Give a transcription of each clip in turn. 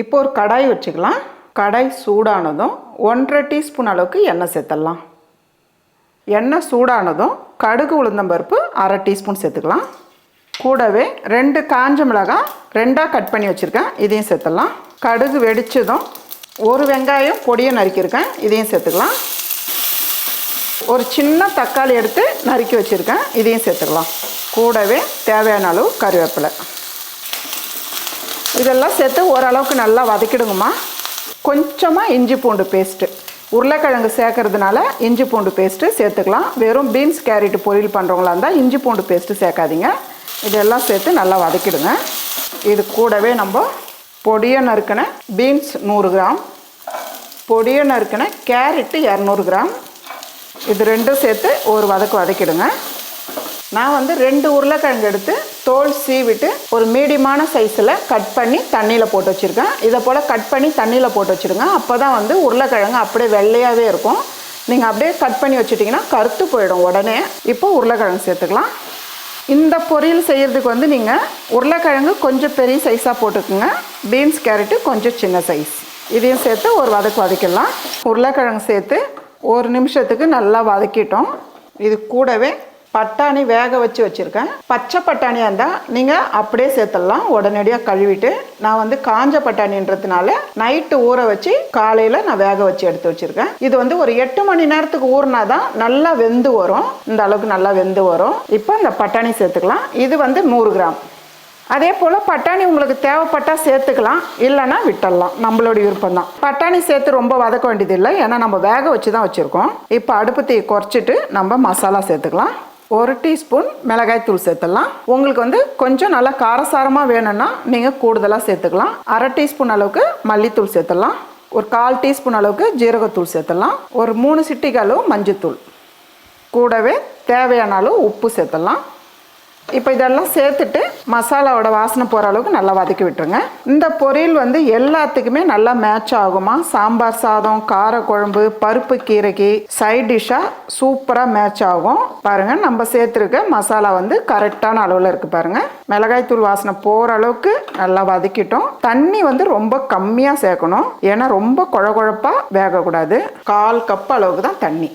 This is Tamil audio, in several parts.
இப்போ ஒரு கடாய் வச்சுக்கலாம். கடாய் சூடானதும் ஒன்றரை டீஸ்பூன் அளவுக்கு எண்ணெய் சேர்த்துடலாம். எண்ணெய் சூடானதும் கடுகு உளுந்தம்பருப்பு அரை டீஸ்பூன் சேர்த்துக்கலாம். கூடவே ரெண்டு காஞ்ச மிளகாய் ரெண்டாக கட் பண்ணி வச்சுருக்கேன். இதையும் சேர்த்துடலாம். கடுகு வெடிச்சதும் ஒரு வெங்காயம் பொடியை நறுக்கியிருக்கேன். இதையும் சேர்த்துக்கலாம். ஒரு சின்ன தக்காளி எடுத்து நறுக்கி வச்சுருக்கேன். இதையும் சேர்த்துக்கலாம். கூடவே தேவையான அளவு கருவேப்பிலை. இதெல்லாம் சேர்த்து ஓரளவுக்கு நல்லா வதக்கிடுங்கம்மா. கொஞ்சமாக இஞ்சி பூண்டு பேஸ்ட்டு உருளைக்கிழங்கு சேர்க்கறதுனால இஞ்சி பூண்டு பேஸ்ட்டு சேர்த்துக்கலாம். வெறும் பீன்ஸ் கேரட் பொரியல் பண்ணுறவங்களா இருந்தால் இஞ்சி பூண்டு பேஸ்ட்டு சேர்க்காதீங்க. இதெல்லாம் சேர்த்து நல்லா வதக்கிடுங்க. இது கூடவே நம்ம பொடியை நறுக்கின பீன்ஸ் நூறு கிராம். பொடியை நறுக்கின கேரட்டு இரநூறு கிராம். இது ரெண்டும் சேர்த்து ஒரு வதக்கு வதக்கிடுங்க. நான் வந்து ரெண்டு உருளைக்கிழங்கு எடுத்து தோல் சீவிட்டு ஒரு மீடியமான சைஸில் கட் பண்ணி தண்ணியில் போட்டு வச்சுருக்கேன். இதை போல் கட் பண்ணி தண்ணியில் போட்டு வச்சுருங்க. அப்போ தான் வந்து உருளைக்கிழங்கு அப்படியே வெள்ளையாகவே இருக்கும். நீங்கள் அப்படியே கட் பண்ணி வச்சுட்டிங்கன்னா கருத்து போயிடும் உடனே. இப்போ உருளைக்கிழங்கு சேர்த்துக்கலாம். இந்த பொரியல் செய்கிறதுக்கு வந்து நீங்கள் உருளைக்கிழங்கு கொஞ்சம் பெரிய சைஸாக போட்டுக்குங்க. பீன்ஸ் கேரட்டு கொஞ்சம் சின்ன சைஸ் இதையும் சேர்த்து ஒரு வதக்கு வதக்கிடலாம். உருளைக்கிழங்கு சேர்த்து ஒரு நிமிஷத்துக்கு நல்லா வதக்கிட்டோம். இது கூடவே பட்டாணி வேக வச்சு வச்சுருக்கேன். பச்சை பட்டாணியாக இருந்தால் நீங்கள் அப்படியே சேர்த்துடலாம். உடனடியாக கழுவிட்டு நான் வந்து காஞ்ச பட்டாணின்றதுனால நைட்டு ஊற வச்சு காலையில் நான் வேக வச்சு எடுத்து வச்சுருக்கேன். இது வந்து ஒரு எட்டு மணி நேரத்துக்கு ஊறினா தான் நல்லா வெந்து வரும். இந்த அளவுக்கு நல்லா வெந்து வரும். இப்போ இந்த பட்டாணி சேர்த்துக்கலாம். இது வந்து நூறு கிராம். அதே போல் பட்டாணி உங்களுக்கு தேவைப்பட்டால் சேர்த்துக்கலாம். இல்லைன்னா விட்டுடலாம். நம்மளோட விருப்பம் தான். பட்டாணி சேர்த்து ரொம்ப வதக்க வேண்டியதில்லை. ஏன்னா நம்ம வேக வச்சு தான் வச்சுருக்கோம். இப்போ அடுப்பு தீ குறைச்சிட்டு நம்ம மசாலா சேர்த்துக்கலாம். ஒரு டீஸ்பூன் மிளகாய்த்தூள் சேர்த்துடலாம். உங்களுக்கு வந்து கொஞ்சம் நல்லா காரசாரமாக வேணும்னா நீங்கள் கூடுதலாக சேர்த்துக்கலாம். அரை டீஸ்பூன் அளவுக்கு மல்லித்தூள் சேர்த்துடலாம். ஒரு கால் டீஸ்பூன் அளவுக்கு ஜீரகத்தூள் சேர்த்துடலாம். ஒரு மூணு சிட்டிக்கு அளவு மஞ்சத்தூள். கூடவே தேவையான அளவு உப்பு சேர்த்துடலாம். இப்போ இதெல்லாம் சேர்த்துட்டு மசாலாவோட வாசனை போகிற அளவுக்கு நல்லா வதக்கி விட்டுருங்க. இந்த பொரியல் வந்து எல்லாத்துக்குமே நல்லா மேட்ச் ஆகுமா? சாம்பார் சாதம் காரக்குழம்பு பருப்பு கீரைக்கு சைட் டிஷ்ஷாக சூப்பராக மேட்ச் ஆகும். பாருங்கள் நம்ம சேர்த்துருக்க மசாலா வந்து கரெக்டான அளவில் இருக்குது பாருங்கள் மிளகாய்த்தூள் வாசனை போகிற அளவுக்கு நல்லா வதக்கிட்டோம். தண்ணி வந்து ரொம்ப கம்மியாக சேர்க்கணும். ஏன்னா ரொம்ப குழ குழப்பாக வேகக்கூடாது. கால் கப் அளவுக்கு தான் தண்ணி.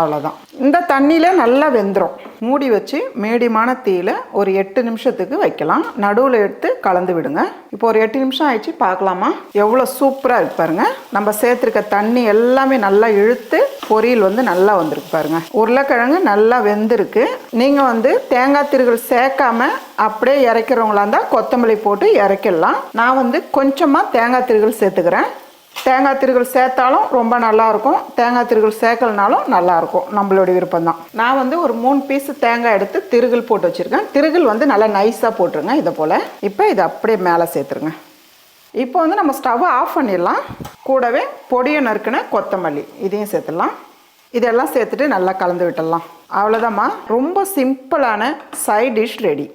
அவ்வளோதான் இந்த தண்ணியில் நல்லா வெந்துடும் மூடி வச்சு மீடியமான தீயில் ஒரு எட்டு நிமிஷத்துக்கு வைக்கலாம். நடுவில் எடுத்து கலந்து விடுங்க. இப்போ ஒரு எட்டு நிமிஷம் ஆயிடுச்சு பார்க்கலாமா? எவ்வளோ சூப்பராக இருக்கு பாருங்க. நம்ம சேர்த்துருக்க தண்ணி எல்லாமே நல்லா இழுத்து பொரியல் வந்து நல்லா வந்திருக்கு பாருங்க. உருளைக்கிழங்கு நல்லா வெந்திருக்கு. நீங்கள் வந்து தேங்காய் திருகல் சேர்க்காம அப்படியே இறக்கிறவங்களா இருந்தால் கொத்தமல்லி போட்டு இறக்கிடலாம் நான் வந்து கொஞ்சமாக தேங்காய் திருகல் சேர்த்துக்கிறேன். தேங்காய் திருகல் சேர்த்தாலும் ரொம்ப நல்லாயிருக்கும். தேங்காய் திருகல் சேர்க்கலனாலும் நல்லாயிருக்கும். நம்மளோட விருப்பம் தான் நான் வந்து ஒரு மூணு பீஸ் தேங்காய் எடுத்து திருகல் போட்டு வச்சுருக்கேன். திருகல் வந்து நல்லா நைஸாக போட்டுருங்க இதை போல். இப்போ இதை அப்படியே மேலே சேர்த்துருங்க. இப்போ வந்து நம்ம ஸ்டவ்வை ஆஃப் பண்ணிடலாம். கூடவே பொடியை நறுக்கின கொத்தமல்லி இதையும் சேர்த்துடலாம். இதெல்லாம் சேர்த்துட்டு நல்லா கலந்து விட்டுடலாம். அவ்வளோதாம்மா ரொம்ப சிம்பிளான சைட் டிஷ் ரெடி